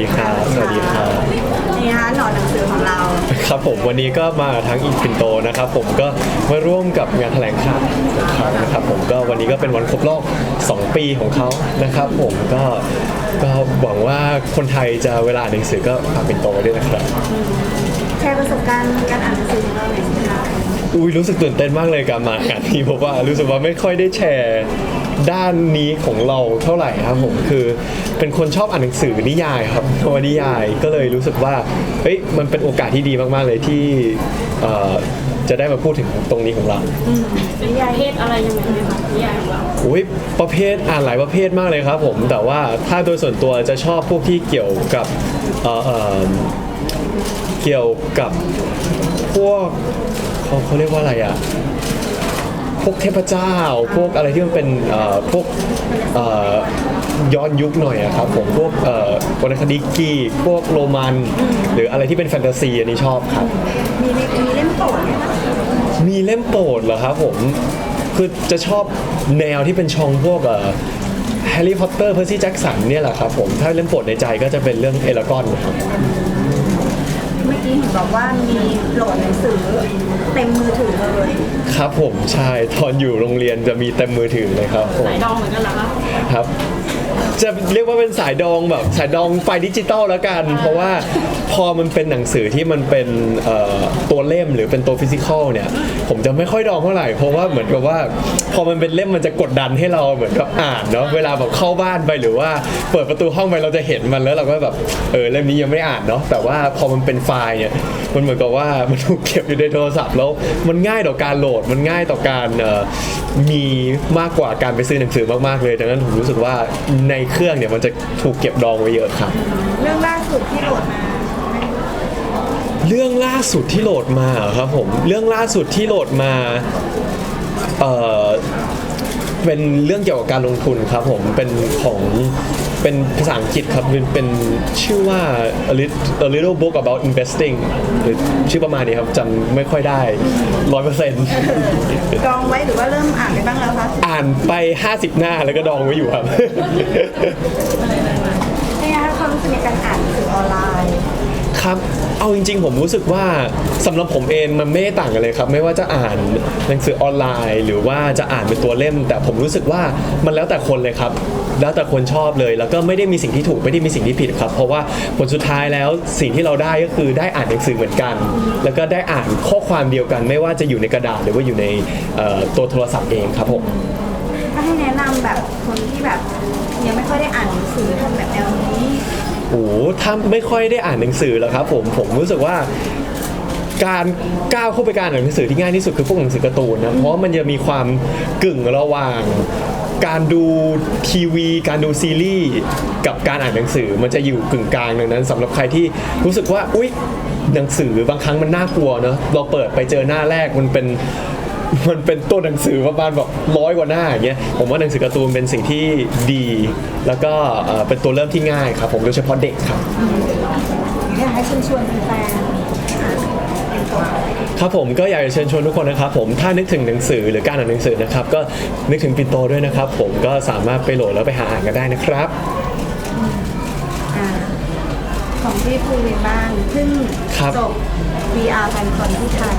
ดีครับสวัสดีครับ นี่ฮะหนอนหนังสือของเรา ครับผมวันนี้ก็มาทั้งอินฟินโตนะครับ ผมก็มาร่วมกับงานแถลงข่าวของเขานะครับผมก็วันนี้ก็เป็นวันครบรอบ2 ปีของเขานะครับ ผมก็ก็หวังว่าคนไทยจะเวลาอ่านหนังสือก็ฝากปินโตไว้ด้วยนะครับ แชร์ประสบการณ์การอ่านหนังสือของเราหน่อยสิคะอุ้ยรู้สึกตื่นเต้นมากเลยการมางานนี้เพราะว่ารู้สึกว่าไม่ค่อยได้แชร์ ด้านนี้ของเราเท่าไหร่ครับผมคือเป็นคนชอบอ่านหนังสือนิยายครับนวนิยายก็เลยรู้สึกว่าเฮ้ยมันเป็นโอกาสที่ดีมากๆเลยที่เอ่อจะได้มาพูดถึงตรงนี้ของเราเป็นประเภทอะไรยังไงไหมคะนิยายของเราอุ้ยประเภทอ่านหลายประเภทมากเลยครับผมแต่ว่าถ้าโดยส่วนตัวจะชอบพวกที่เกี่ยวกับเอ่อเอ่อเกี่ยวกับพวกเขาเขาเรียกว่าอะไรอะ พวกเทพเจ้า พวกอะไรที่มันเป็นพวกย้อนยุคหน่อยอะครับผมพวกวรรณคดีกรีกพวกโรมัน หรืออะไรที่เป็นแฟนตาซีอันนี้ชอบครับ มีมีเล่มโปรดไหมคะมีเล่มโปรดเหรอครับผมคือจะชอบแนวที่เป็นชองพวกแฮร์รี่พอตเตอร์เพอร์ซี่แจ็คสันเนี่ยแหละครับผมถ้าเล่มโปรดในใจก็จะเป็นเรื่องเอลกอนครับ เมื่อกี้เห็นบอกว่ามีโหลดหนังสือเต็มมือถือเลยครับผมใช่ตอนอยู่โรงเรียนจะมีเต็มมือถือเลยครับผม สายดองเหมือนกันเหรอคะ ครับ จะเรียกว่าเป็นสายดองแบบสายดองไฟดิจิตอลแล้วกัน เพราะว่าพอมันเป็นหนังสือที่มันเป็นเอ่อตัวเล่มหรือเป็นตัวฟิสิกอลเนี่ย ผมจะไม่ค่อยดองเท่าไหร่เพราะว่าเหมือนกับว่า พอมันเป็นเล่มมันจะกดดันให้เราเหมือนกับอ่านเนาะเวลาแบบเข้าบ้านไปหรือว่าเปิดประตูห้องไปเราจะเห็นมันแล้วเราก็แบบเออเล่มนี้ยังไม่อ่านเนาะแต่ว่าพอมันเป็นไฟล์เนี่ยมันเหมือนกับว่ามันถูกเก็บอยู่ในโทรศัพท์แล้วมันง่ายต่อการโหลดมันง่ายต่อการเอ่อมีมากกว่าการไปซื้อหนังสือมากๆเลยดังนั้นผมรู้สึกว่าในเครื่องเนี่ยมันจะถูกเก็บดองไว้เยอะครับ เรื่องล่าสุดที่โหลดมาเรื่องล่าสุดที่โหลดมาเหรอครับผมเรื่องล่าสุดที่โหลดมาเออเป็นเรื่องเกี่ยวกับการลงทุนครับผมเป็นของ เป็นภาษาอังกฤษครับเป็นเป็นชื่อว่า a little a little book about investing หรือชื่อประมาณนี้ครับจำไม่ค่อยได้ร้อยเปอร์เซ็นต์ดองไว้หรือว่าเริ่มอ่านไปบ้างแล้วคะอ่านไป 50 หน้าแล้วก็ดองไว้อยู่ครับนี่นะคะความรู้สึกในการอ่านหนังสือออนไลน์ ครับ เอาจริง ๆ ผมรู้สึกว่าสำหรับผมเองมันไม่ได้ต่างกันเลยครับ ไม่ว่าจะอ่านหนังสือออนไลน์ หรือว่าจะอ่านเป็นตัวเล่ม แต่ผมรู้สึกว่ามันแล้วแต่คนเลยครับ แล้วแต่คนชอบเลย แล้วก็ไม่ได้มีสิ่งที่ถูกไม่ได้มีสิ่งที่ผิดครับ เพราะว่าผลสุดท้ายแล้วสิ่งที่เราได้ก็คือได้อ่านหนังสือเหมือนกัน แล้วก็ได้อ่านข้อความเดียวกัน ไม่ว่าจะอยู่ในกระดาษหรือว่าอยู่ในเอ่อตัวโทรศัพท์เองครับผมถ้าให้แนะนำแบบคนที่แบบยังไม่ค่อยได้อ่านหนังสือทำแบบแนวนี้ โอ้โหถ้าไม่ค่อยได้อ่านหนังสือแล้วครับผมผมรู้สึกว่าการก้าวเข้าไปการอ่านหนังสือที่ง่ายที่สุดคือพวกหนังสือการ์ตูนนะเพราะมันจะมีความกึ่งระหว่าง การดูทีวี การดูซีรีส์กับการอ่านหนังสือมันจะอยู่กึ่งกลางดังนั้นสำหรับใครที่รู้สึกว่าอุ๊ยหนังสือบางครั้งมันน่ากลัวเนอะเราเปิดไปเจอหน้าแรกมันเป็น มันเป็นตัวหนังสือประมาณแบบร้อยกว่าหน้าอย่างเงี้ยผมว่าหนังสือการ์ตูนเป็นสิ่งที่ดี แล้วก็เอ่อเป็นตัวเริ่มที่ง่ายครับ ผมโดยเฉพาะเด็กครับ อยากให้เชิญชวนแฟนๆอ่านเป็นตัวครับผมก็อยากจะเชิญชวนทุกคนนะครับผมถ้านึกถึงหนังสือหรือการอ่านหนังสือนะครับก็นึกถึงปินโตด้วยนะครับ ผมก็สามารถไปโหลดแล้วไปหาอ่านกันได้นะครับอ่าของที่ภูวินบ้างเพิ่งครับ จบ VR แฟนคอนที่ไทย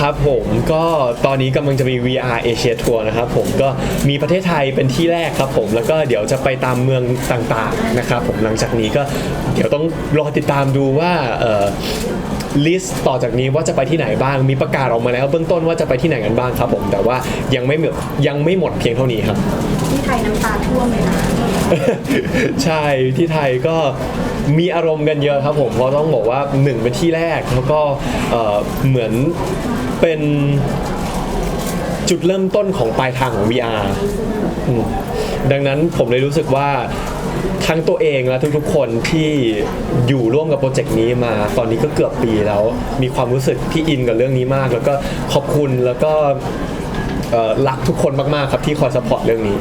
ครับผมก็ตอนนี้กำลังจะมี VR Asia Tour นะครับผมก็มีประเทศไทยเป็นที่แรกครับผมแล้วก็เดี๋ยวจะไปตามเมืองต่างๆนะครับผมหลังจากนี้ก็เดี๋ยวต้องรอติดตามดูว่าลิสต์ต่อจากนี้ว่าจะไปที่ไหนบ้างมีประกาศออกมาแล้วเบื้องต้นว่าจะไปที่ไหนกันบ้างครับผมแต่ว่ายังไม่หมดยังไม่หมดเพียงเท่านี้ครับที่ไทยน้ำตาท่วมเลยนะ ใช่ที่ไทยก็มีอารมณ์กันเยอะครับผมเพราะต้องบอกว่าหนึ่งเป็นที่แรกแล้วก็เอ่อเหมือนเป็นจุดเริ่มต้นของปลายทางของ VR อืมดังนั้นผมเลยรู้สึกว่าทั้งตัวเองและทุกๆ คนที่อยู่ร่วมกับโปรเจกต์นี้มา ตอนนี้ก็เกือบปีแล้ว มีความรู้สึกที่อินกับเรื่องนี้มาก แล้วก็ขอบคุณแล้วก็ เอ่อรักทุกคนมากๆครับที่คอยสปอร์ตเรื่องนี้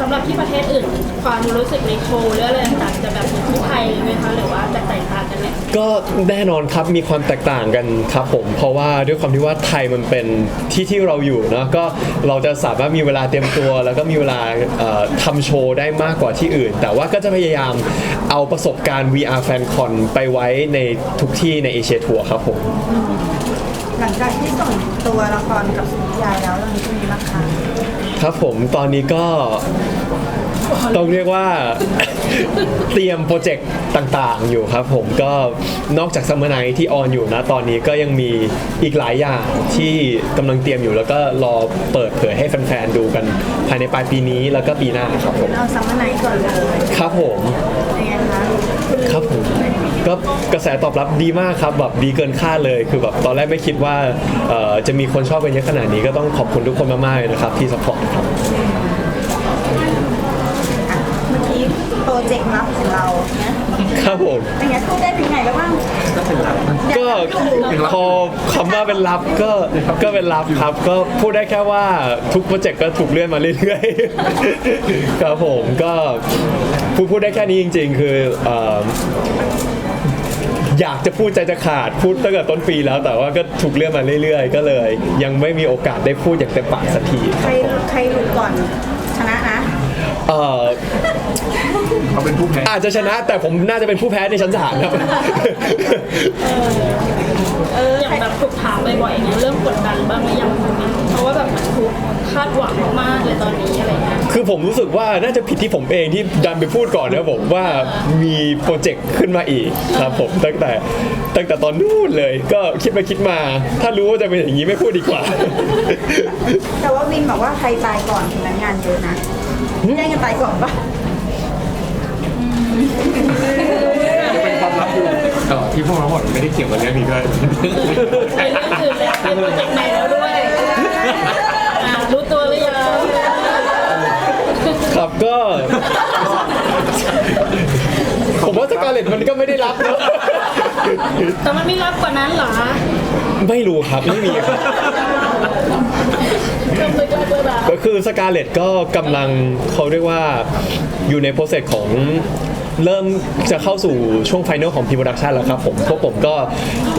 สำหรับที่ประเทศอื่น ความรู้สึกในโชว์หรืออะไรต่างๆจะแบบเหมือนที่ไทยเลยไหมคะหรือว่าจะแตกต่างกันไหมก็แน่นอนครับมีความแตกต่างกันครับผม เพราะว่าด้วยความที่ว่าไทยมันเป็นที่ที่เราอยู่เนอะก็เราจะสามารถมีเวลาเตรียมตัว แล้วก็มีเวลาเอ่อทำโชว์ได้มากกว่าที่อื่น แต่ว่าก็จะพยายามเอาประสบการณ์ VR Fan Con ไปไว้ในทุกที่ในเอเชียทัวร์ครับผม หลังจากที่ส่งตัวละครกับนิยายแล้วเรื่องนี้เป็นยังไงบ้างคะครับผมตอนนี้ก็ต้องเรียกว่า เตรียมโปรเจกต์ต่างๆ อยู่ครับผมก็นอกจากซัมเมอร์ไนที่ออนอยู่นะตอนนี้ก็ยังมีอีกหลายอย่างที่กำลังเตรียมอยู่แล้วก็รอเปิดเผยให้แฟนๆดูกันภายในปลายปีนี้แล้วก็ปีหน้าครับผมเอาซัมเมอร์ไนท์ก่อนเลยครับผม เป็นไงคะครับผม ก็กระแสตอบรับดีมากครับแบบดีเกินคาดเลย คือแบบตอนแรกไม่คิดว่าเอ่อจะมีคนชอบกันเยอะขนาดนี้ก็ต้องขอบคุณทุกคนมากๆเลยนะครับที่สปอร์ตครับ อะเมื่อกี้โปรเจกต์ลับของเราเนี่ยครับผม เป็นไงพูดได้ถึงไหนแล้วบ้างก็พอคำว่าเป็นลับก็ก็เป็นลับครับ ก็พูดได้แค่ว่าทุกโปรเจกต์ก็ถูกเลื่อนมาเรื่อยๆ ครับผมก็พูดพูดได้แค่นี้จริง ๆ คือเอ่อ อยากจะพูดใจจะขาดพูดตั้งแต่ต้นปีแล้ว แต่ว่าก็ถูกเลื่อนมาเรื่อย ๆ ก็เลย ยังไม่มีโอกาสได้พูดอย่างเต็มปากสักทีใครใครหลุดก่อนชนะนะ เอ่อ เขาเป็นผู้แพ้อาจจะชนะแต่ผมน่าจะเป็นผู้แพ้ในชั้นศาลครับอย่างแบบถูกถามบ่อยๆอย่างเงี้ยเริ่มกดดันบ้างหรือยังคุณมิ้นเพราะว่าแบบเหมือนถูกคาดหวังมากๆเลยตอนนี้อะไรเงี้ยคือผมรู้สึกว่าน่าจะผิดที่ผมเองที่ดันไปพูดก่อนนะผมว่ามีโปรเจกต์ขึ้นมาอีกครับผมตั้งแต่ตั้งแต่ตอนนู้นเลย ก็คิดไปคิดมา ถ้ารู้ว่าจะเป็นอย่างนี้ไม่พูดดีกว่า แต่ว่าวินบอกว่าใครตายก่อนคนนั้นงานเยอะนะแย่งกันตายก่อนปะ จะเป็นความลับอยู่เออที่พวกเราหมดไม่ได้เกี่ยวกับเรื่องนี้ด้วยไปเรื่องอื่นเลยเป็นโปรเจกต์ใหม่แล้วด้วยอะรู้ตัวหรือยังครับก็ ผมว่าสกาเลตมันก็ไม่ได้รับนะแต่มันไม่รับกว่านั้นเหรอไม่รู้ครับไม่มีครับก็เลยก็เจอแบบก็คือสกาเลตก็กำลังเขาเรียกว่าอยู่ในโปรเซสของ เริ่มจะเข้าสู่ช่วงไฟนอลของพีโปรดักชันแล้วครับผมพวกผมก็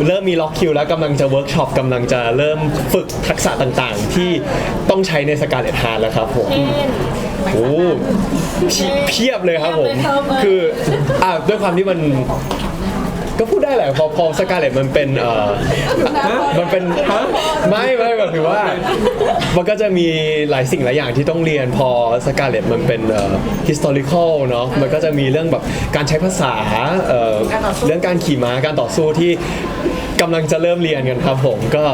เริ่มมีล็อกคิวแล้วกำลังจะเวิร์กช็อปกำลังจะเริ่มฝึกทักษะต่างๆ ที่ต้องใช้ในสกาเลตฮาร์แล้วครับผมเช่นโอ้เพีเพียบเลยครับผมเพียบเลยครับคืออะด้วยความที่มัน ก็พูดได้แหละพอพอสกาเลตมันเป็นเอ่อมันเป็นไม่ไม่แบบถือว่า มันก็จะมีหลายสิ่งหลายอย่างที่ต้องเรียนพอสกาเลตมันเป็นเอ่อ historical เนาะมันก็จะมีเรื่องแบบการใช้ภาษาเอ่อเรื่องการขี่ม้าการต่อสู้ที่กำลังจะเริ่มเรียนกันครับผมก็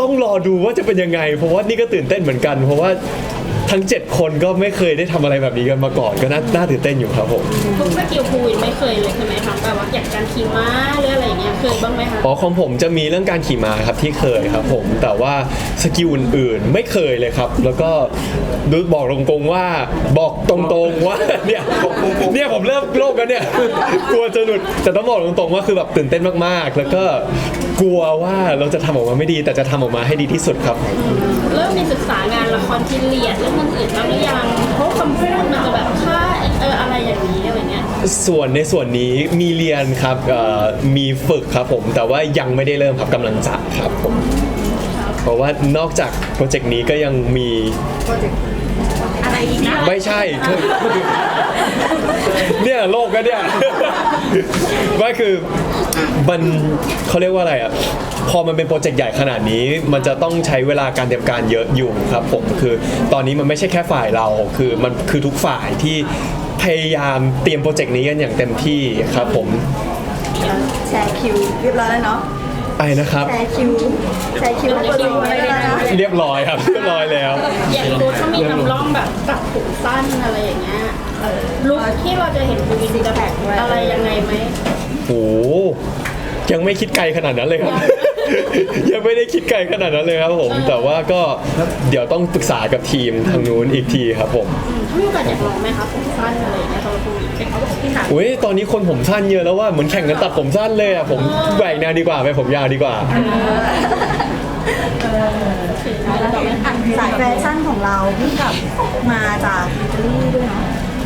ต้องรอดูว่าจะเป็นยังไง เพราะว่านี่ก็ตื่นเต้นเหมือนกัน เพราะว่า ทั้ง 7 คนก็ไม่เคยได้ทำอะไรแบบนี้กันมาก่อน ก็น่าน่าตื่นเต้นอยู่ครับผมทุกสกิลภูวินไม่เคยเลยใช่ไหมคะแบบว่าอย่างการขี่ม้าหรืออะไรอย่างเงี้ยเคยบ้างไหมคะอ๋อของผมจะมีเรื่องการขี่ม้าครับที่เคยครับผมแต่ว่าสกิลอื่นๆไม่เคยเลยครับ แล้วก็ดูบอกตรงๆว่าบอกตรงๆว่าเนี่ยเนี่ยผมเริ่มโลกแล้วเนี่ยกลัวจะหลุดแต่ต้องบอกตรงๆว่าคือแบบตื่นเต้นมากๆ แล้วก็กลัวว่าเราจะทำออกมาไม่ดีแต่จะทำออกมาให้ดีที่สุดครับ เริ่มมีศึกษางานละครพิเรียดเรื่องอื่นๆบ้างหรือยังเพราะคำพูดมันจะแบบค่าเอออะไรอย่างนี้อะไรเงี้ยส่วนในส่วนนี้มีเรียนครับเอ่อมีฝึกครับผม แต่ว่ายังไม่ได้เริ่มครับกำลังจะครับผม เพราะว่านอกจากโปรเจกต์นี้ก็ยังมีโปรเจกต์ อะไรอีกนะไม่ใช่คือเนี่ยโลกก็เนี่ยว่าคือมันเขาเรียกว่าอะไรอะพอมันเป็นโปรเจกต์ใหญ่ขนาดนี้ มันจะต้องใช้เวลาการเตรียมการเยอะอยู่ครับผมคือตอนนี้มันไม่ใช่แค่ฝ่ายเรา คือมันคือทุกฝ่ายที่พยายามเตรียมโปรเจกต์นี้กันอย่างเต็มที่ครับผม แชร์คิวเรียบร้อยแล้วเนาะ ไอ้นะครับ แชร์คิวแชร์คิวเปิดตัวอะไรแล้วนะเรียบร้อยครับ เรียบร้อยแล้ว อย่างกูถ้ามีนำร่องแบบตัดผมสั้นอะไรอย่างเงี้ยเออลุคที่เราจะเห็นภูวินจะแบบอะไรยังไงไหมโห ยังไม่คิดไกลขนาดนั้นเลยครับ ยังไม่ได้คิดไกลขนาดนั้นเลยครับผม แต่ว่าก็เดี๋ยวต้องปรึกษากับทีมทางนู้นอีกทีครับผมอืมถ้ามีโอกาสอยากลองไหมคะผมสั้นอะไรอย่างเงี้ยสำหรับภูวินเป็นเขาบอกที่หนักอุ้ยตอนนี้คนผมสั้นเยอะแล้วว่าเหมือนแข่งกันตัดผมสั้นเลยอะผมแหวกแนวดีกว่าไปผมยาวดีกว่า สายแฟชั่นของเราเพิ่งกลับมาจากอิตาลีด้วยเนาะ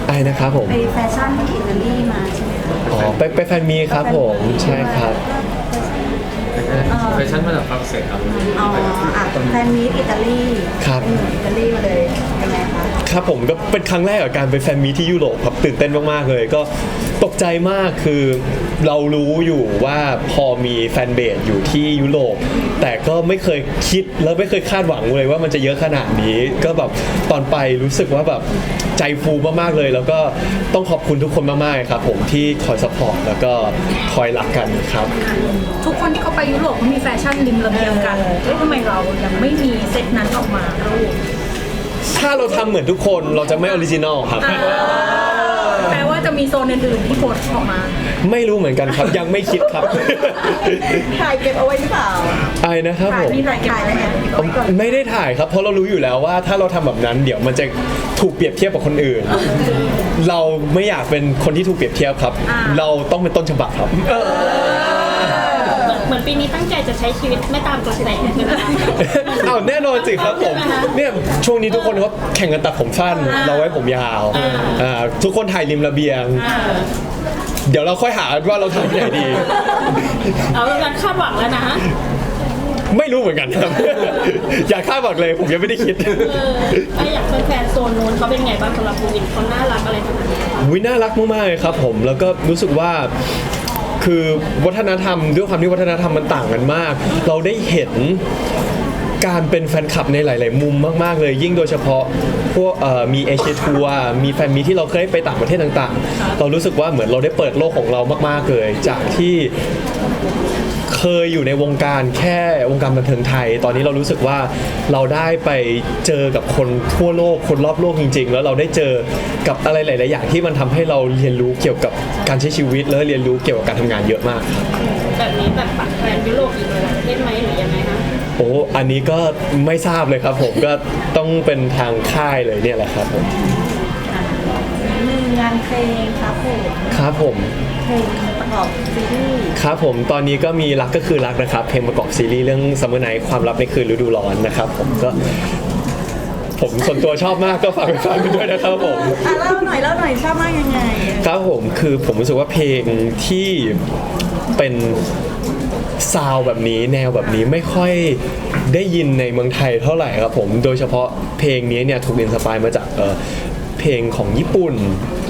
ไอ้นะครับผม ไปแฟชั่นที่อิตาลีมาใช่ไหมคะอ๋อไปไปแฟนมีครับผมใช่ครับ แฟชั่นมาจากฝรั่งเศสครับ อ๋ออะแฟนมีตอิตาลีครับเป็นหนุ่มอิตาลีมาเลยยังไงคะครับผมก็เป็นครั้งแรกกับการไปแฟนมีตที่ยุโรปครับตื่นเต้นมาก ๆ เลย ก็ตกใจมากคือเรารู้อยู่ว่าพอมีแฟนเบสอยู่ที่ยุโรป แต่ก็ไม่เคยคิดแล้วไม่เคยคาดหวังเลยว่ามันจะเยอะขนาดนี้ ก็แบบตอนไปรู้สึกว่าแบบใจฟูมากๆเลย แล้วก็ต้องขอบคุณทุกคนมากๆครับผมที่คอยสปอร์ตแล้วก็คอยรักกันครับ ทุกคนที่เขาไปยุโรปเขามีแฟชั่นริมระเบียงกันเฮ้ยทำไมเรายังไม่มีเซตนั้นออกมาลูกถ้าเราทำเหมือนทุกคนเราจะไม่ออริจินอลครับแปล ว่าจะมีโซนอื่นๆที่โพสต์ออกมาไม่รู้เหมือนกันครับ ยังไม่คิดครับ ถ่ายเก็บเอาไว้หรือเปล่าไอ้นะครับผมนี่ถ่ายถ่ายแล้วไงเก็บเอาไว้ก่อนไม่ได้ถ่ายครับ เพราะเรารู้อยู่แล้วว่าถ้าเราทำแบบนั้น เดี๋ยวมันจะถูกเปรียบเทียบกับคนอื่น เราไม่อยากเป็นคนที่ถูกเปรียบเทียบครับ เราต้องเป็นต้นฉบับครับเหมือน เหมือนปีนี้ตั้งใจจะใช้ชีวิตไม่ตามกระแสใช่ไหมคะอ้าวแน่นอนสิครับผมเนี่ยช่วงนี้ทุกคนเขาแข่งกันตัดผมสั้นเราไว้ผมยาวอ่าทุกคนถ่ายริมระเบียงเดี๋ยวเราค่อยหาว่าเราทำที่ไหนดี เอาเป็นการคาดหวังแล้วนะ ไม่รู้เหมือนกันครับ อย่าคาดหวังเลยผมยังไม่ได้คิด เออไออยากเป็นแฟนโซนนู้นเขาเป็นไงบ้างสำหรับภูวินเขาน่ารักอะไรขนาดนี้คะวิน่ารักมากๆเลยครับผมแล้วก็รู้สึกว่า คือวัฒนธรรมด้วยความที่วัฒนธรรมมันต่างกันมาก เราได้เห็นการเป็นแฟนคลับในหลาย ๆ มุมมาก ๆ เลย ยิ่งโดยเฉพาะพวกเอ่อมีเอเชียทัวร์มีแฟนมีที่เราเคยไปต่างประเทศต่าง ๆ เรารู้สึกว่าเหมือนเราได้เปิดโลกของเรามาก ๆ เลย จากที่ เคยอยู่ในวงการแค่วงการบันเทิงไทย ตอนนี้เรารู้สึกว่าเราได้ไปเจอกับคนทั่วโลกคนรอบโลกจริง ๆ แล้วเราได้เจอกับอะไรหลาย ๆ อย่างที่มันทำให้เราเรียนรู้เกี่ยวกับการใช้ชีวิตแล้วเรียนรู้เกี่ยวกับการทำงานเยอะมากครับแบบนี้แบบปักแฟนยุโรปอีกหลายประเทศไหมหรือยังไงคะโอ้ อันนี้ก็ไม่ทราบเลยครับผมก็ต้องเป็นทางค่ายเลยเนี่ยแหละครับผมหนึ่งงานเพลงครับผมครับผมเพลงประ กอบซีรีส์ครับผมตอนนี้ก็มีรักก็คือรักนะครับ เพลงประกอบซีรีส์เรื่อง Summer Night ความลับในคืนฤดูร้อนนะครับ ผมก็ ผมส่วนตัวชอบมากก็ฝากไปฟังกันด้วยนะครับผม อะเล่าหน่อยเล่าหน่อยชอบมากยังไงครับผมคือผมรู้สึกว่าเพลงที่เป็นซาวด์แบบนี้แนวแบบนี้ไม่ค่อยได้ยินในเมืองไทยเท่าไหร่ครับผม โดยเฉพาะเพลงนี้เนี่ยถูกอินสปายมาจากเอ่อเพลงของญี่ปุ่น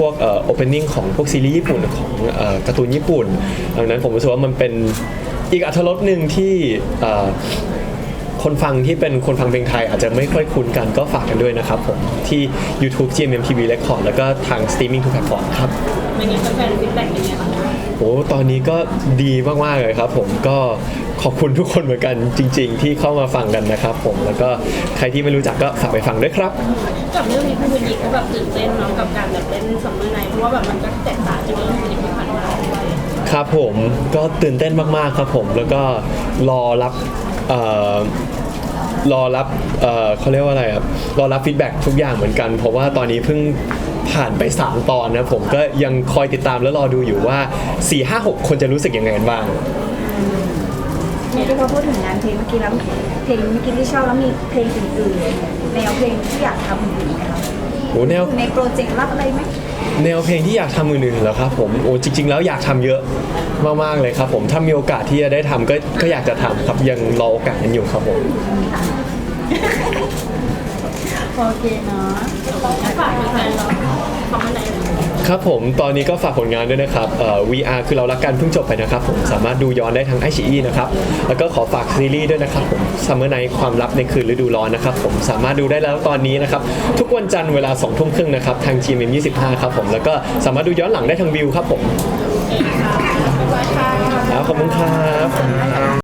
พวกเอ่อโอเพนนิ่งของพวกซีรีส์ญี่ปุ่นของออการ์ตูนญี่ปุ่น ดังนั้นผมรู้สึกว่ามันเป็นอีกอัธรสหนึ่งที่คนฟังที่เป็นคนฟังเพลงไทยอาจจะไม่ค่อยคุ้นกันก็ฝากกันด้วยนะครับผม ที่ YouTube GMM TV Record แล้วก็ทางสตรีมมิ่งทุกแพลตฟอร์มครับวันนไงแฟนฟีดแบ็กเป็นไงบ้าง โอ้ตอนนี้ก็ดีมากๆเลยครับผมก็ขอบคุณทุกคนเหมือนกันจริง ๆ ที่เข้ามาฟังกันนะครับ ผมแล้วก็ใครที่ไม่รู้จักก็ฝากไปฟังด้วยครับกับเรื่องนี้ภูวินอีกก็แบบตื่นเต้นเนาะกับการแบบเล่นซัมเมอร์ไนท์เพราะว่าแบบมันก็แตกต่างจากเรื่องอื่นที่ผ่านมาด้วยครับผมก็ตื่นเต้นมากๆครับผมแล้วก็รอรับเอ่อ รอรับเอ่อเขาเรียกว่าอะไรครับรอรับฟีดแบ็กทุกอย่างเหมือนกัน เพราะว่าตอนนี้เพิ่งผ่านไป 3 ตอนนะผมก็ยังคอยติดตามและรอดูอยู่ว่า 4 5 6 คนจะรู้สึกยังไงกันบ้าง เนี่ยที่เขาพูดถึงงานเพลงเมื่อกี้แล้วเพลงเมื่อกี้ที่ชอบแล้วมีเพลงอื่นๆแนวเพลงที่อยากทำอื่นๆไหมคะโอ้แนวในโปรเจกต์รับอะไรไหม แนวเพลงที่อยากทำอื่นๆเหรอครับผมโอ้จริง ๆ แล้วอยากทำเยอะมากๆเลยครับ ผมถ้ามีโอกาสที่จะได้ทำก็ก็อยากจะทำครับยังรอโอกาสนั้นอยู่ครับผม โอเคเนาะฝากแฟนๆเราซัมเมอร์ไน ครับผมตอนนี้ก็ฝากผลงานด้วยนะครับเอ่อ VR คือเรารักกันเพิ่งจบไปนะครับผมสามารถดูย้อนได้ทางไอชีนะครับแล้วก็ขอฝากซีรีส์ด้วยนะครับผม Summer Night ความลับในคืนฤดูร้อนนะครับผมสามารถดูได้แล้วตอนนี้นะครับทุกวันจันทร์เวลา2ทุ่มครึ่งนะครับทาง GMM 25ครับผมแล้วก็สามารถดูย้อนหลังได้ทางวิวครับผมบ๊ายบายค่ะแล้วขอบคุณครับ